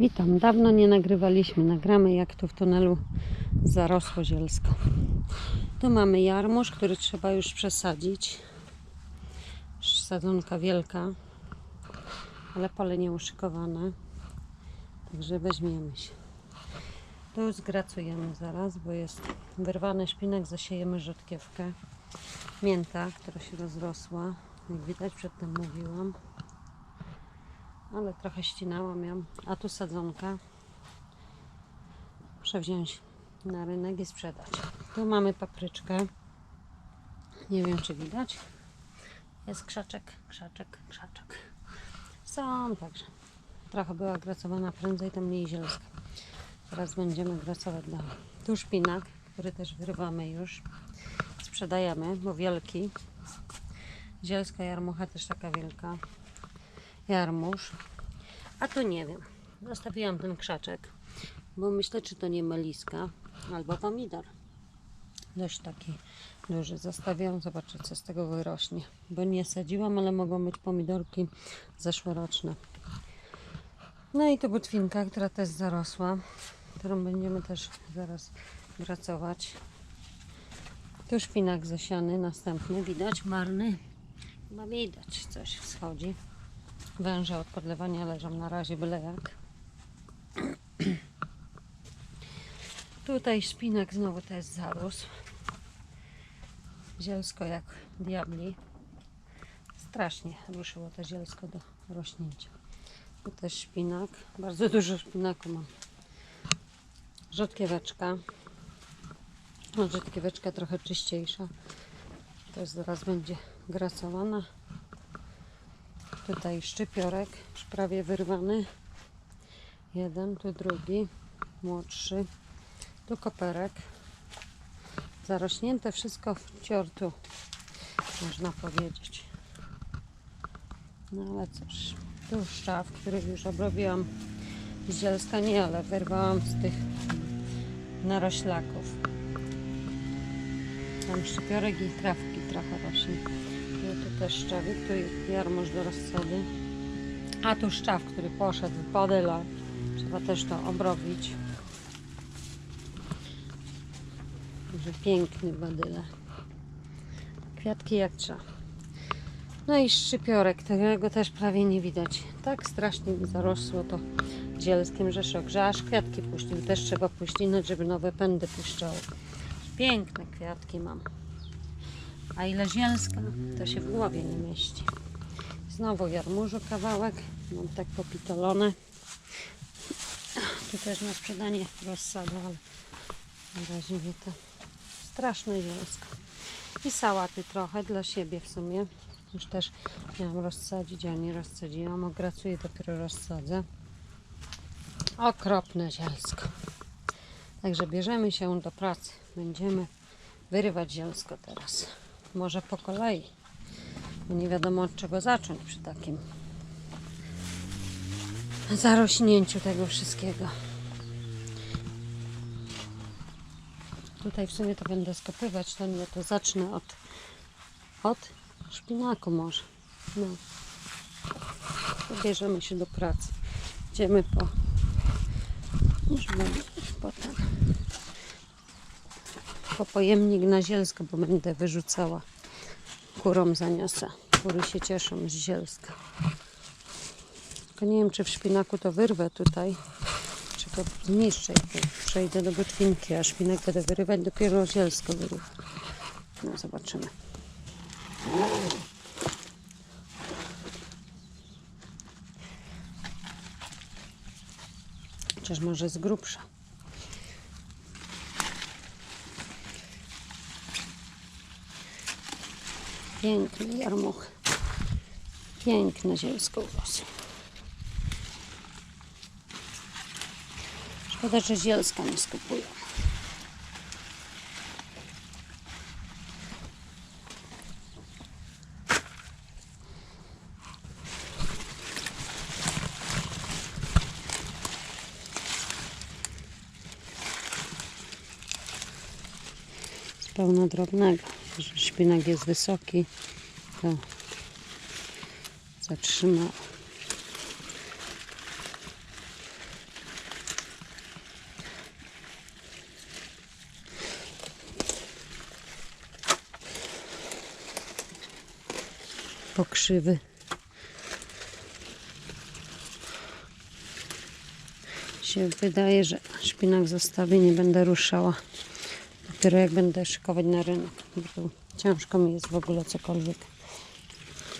Witam. Dawno nie nagrywaliśmy. Nagramy jak tu w tunelu zarosło zielsko. Tu mamy jarmuż, który trzeba już przesadzić. Sadzonka wielka, ale pole nieuszykowane. Także weźmiemy się. Tu zgracujemy zaraz, bo jest wyrwany szpinak, zasiejemy rzodkiewkę. Mięta, która się rozrosła. Jak widać, przedtem mówiłam ale trochę ścinałam ją. A tu sadzonka. Muszę wziąć na rynek i sprzedać. Tu mamy papryczkę. Nie wiem, czy widać. Jest krzaczek, krzaczek, krzaczek. Są także. Trochę była gracowana prędzej, to mniej zielska. Teraz będziemy gracować dalej. Tu szpinak, który też wyrywamy już. Sprzedajemy, bo wielki. Zielska jarmucha też taka wielka jarmuż. A to nie wiem. Zostawiłam ten krzaczek, bo myślę, czy to nie meliska albo pomidor. Dość taki duży. Zostawiam, zobaczę, co z tego wyrośnie. Bo nie sadziłam, ale mogą być pomidorki zeszłoroczne. No i to butwinka, która też zarosła, którą będziemy też zaraz pracować. Tu szpinak zasiany, następny, widać, marny. Chyba widać, coś wschodzi. Węże od podlewania leżą na razie byle jak. Tutaj szpinak znowu też zarósł. Zielsko jak diabli. Strasznie ruszyło to zielsko do rośnięcia. Tu też szpinak. Bardzo dużo szpinaku mam. Rzodkieweczka. No, Rzodkieweczka trochę czyściejsza. Też zaraz będzie gracowana. Tutaj szczypiorek, już prawie wyrwany. Jeden, tu drugi, młodszy. Tu koperek. Zarośnięte wszystko w ciortu, można powiedzieć. No ale cóż, tu szczaw, który już obrobiłam z zielska, nie, ale wyrwałam z tych naroślaków. Tam szczypiorek i trawki trochę rośnie. Też szczawik, tu jarmuż do rozsady. A tu szczaw, który poszedł w badyla. Trzeba też to obrobić. Że piękny badyle. Kwiatki jak trzeba. No i szczypiorek, tego też prawie nie widać. Tak strasznie mi zarosło to zielskim rzeszok, że aż kwiatki puścił. Też trzeba puścinać, żeby nowe pędy puszczały. Piękne kwiatki mam. A ile zielska, to się w głowie nie mieści. Znowu jarmużu kawałek. Mam tak popitolone. Tu też na sprzedanie rozsada, ale na razie nie to. Straszne zielsko. I sałaty trochę dla siebie w sumie. Już też miałam rozsadzić, a nie rozsadziłam. Ogracuję, dopiero rozsadzę. Okropne zielsko. Także bierzemy się do pracy. Będziemy wyrywać zielsko teraz. Może po kolei. Nie wiadomo od czego zacząć przy takim zarośnięciu tego wszystkiego. Tutaj w sumie to będę skopywać, to nie, to zacznę od, od szpinaku może. No. Bierzemy się do pracy. Idziemy po już będę potem po pojemnik na zielsko, bo będę wyrzucała kurom zaniosę. Kury się cieszą z zielska. Tylko nie wiem, czy w szpinaku to wyrwę tutaj, czy go zniszczę. Przejdę do botwinki, a szpinak będę wyrywać dopiero zielsko wyrwę. No zobaczymy. Chociaż może z grubsza. Piękny jarmuch. Piękne zielsko urosło. Szkoda, że zielska nie skupują. Pełno drobnego szpinak jest wysoki, to zatrzyma. Pokrzywy. Się wydaje, że szpinak zostawię, nie będę ruszała. Dopiero jak będę szykować na rynek. Bo ciężko mi jest w ogóle cokolwiek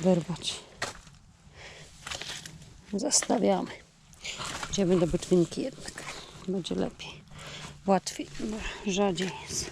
wyrwać. Zostawiamy. Idziemy do botwinki jednak. Będzie lepiej. Łatwiej, rzadziej jest.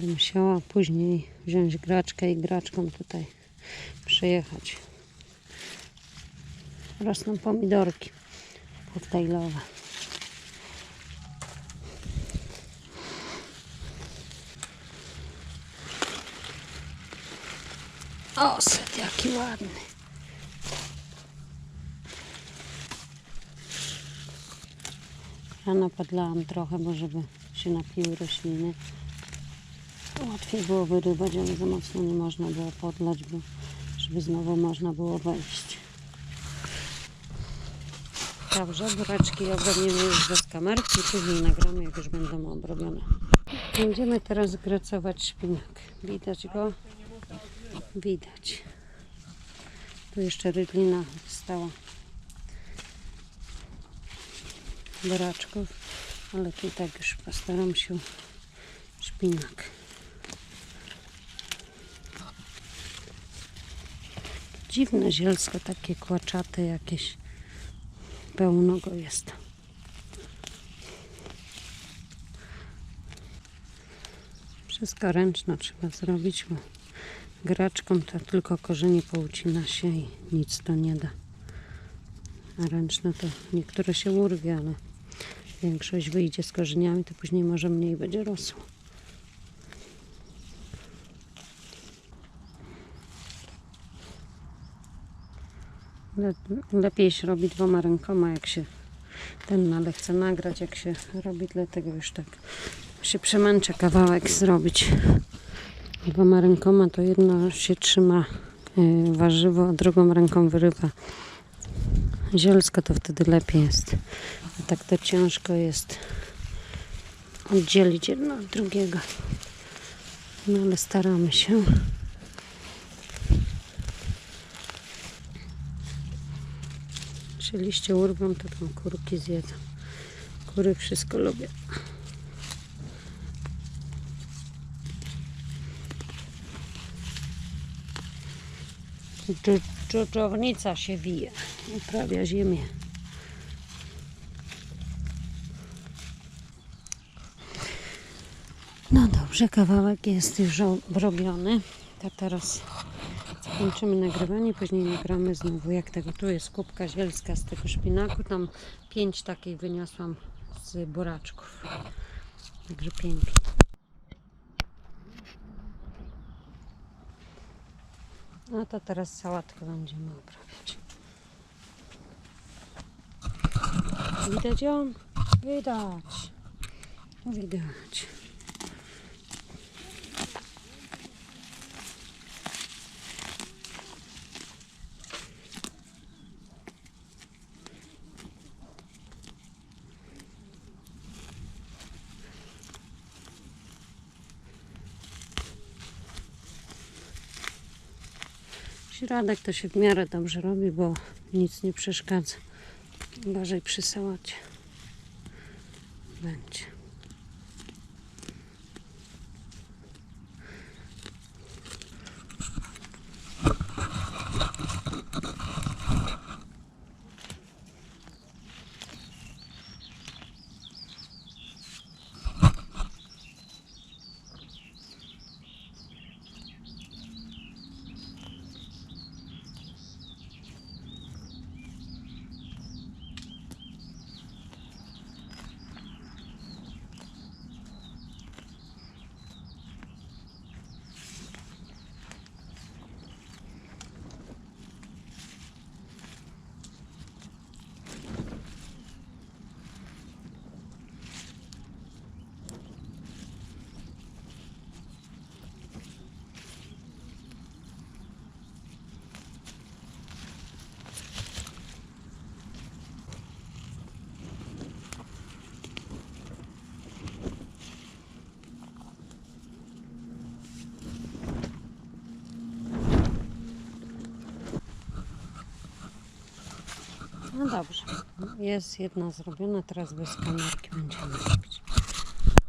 Będę musiała później wziąć graczkę i graczką tutaj przejechać. Rosną pomidorki koktajlowe. O, set jaki ładny. Rano podlałam trochę, bo żeby się napiły rośliny. Łatwiej było wyrywać, ale za mocno nie można było podlać, bo żeby znowu można było wejść. Dobrze, buraczki obrobimy już bez kamerki, później nagramy, jak już będą obrobione. Będziemy teraz gracować szpinak. Widać go? Widać. Tu jeszcze rydlina stała buraczków, ale tu tak już postaram się szpinak. Dziwne zielsko, takie kłaczate jakieś. Pełno go jest. Wszystko ręczno trzeba zrobić, bo graczką to tylko korzenie poucina się i nic to nie da. A ręczne to niektóre się urwie, ale większość wyjdzie z korzeniami, to później może mniej będzie rosło. Le, lepiej się robi dwoma rękoma, jak się ten ale chce nagrać, jak się robi, dlatego już tak się przemęczę kawałek zrobić. Dwoma rękoma to jedno się trzyma y, warzywo, a drugą ręką wyrywa zielsko, to wtedy lepiej jest. A tak to ciężko jest oddzielić jedno od drugiego. No ale staramy się. Czy liście urwą, to tam kurki zjedzą. Kury wszystko lubią. Dżu- Dżdżownica się wije, uprawia ziemię. No dobrze, kawałek jest już obrobiony. To teraz Kończymy nagrywanie, później nagramy znowu jak tego. Tu jest kubka zielska z tego szpinaku. Tam pięć takiej wyniosłam z buraczków. Także pięknie. No to teraz sałatkę będziemy oprawiać. Widać ją? Widać. Widać. Środek to się w miarę dobrze robi, bo nic nie przeszkadza. Gorzej przy sałacie będzie. No dobrze. Jest jedna zrobiona, teraz bez kamerki będziemy.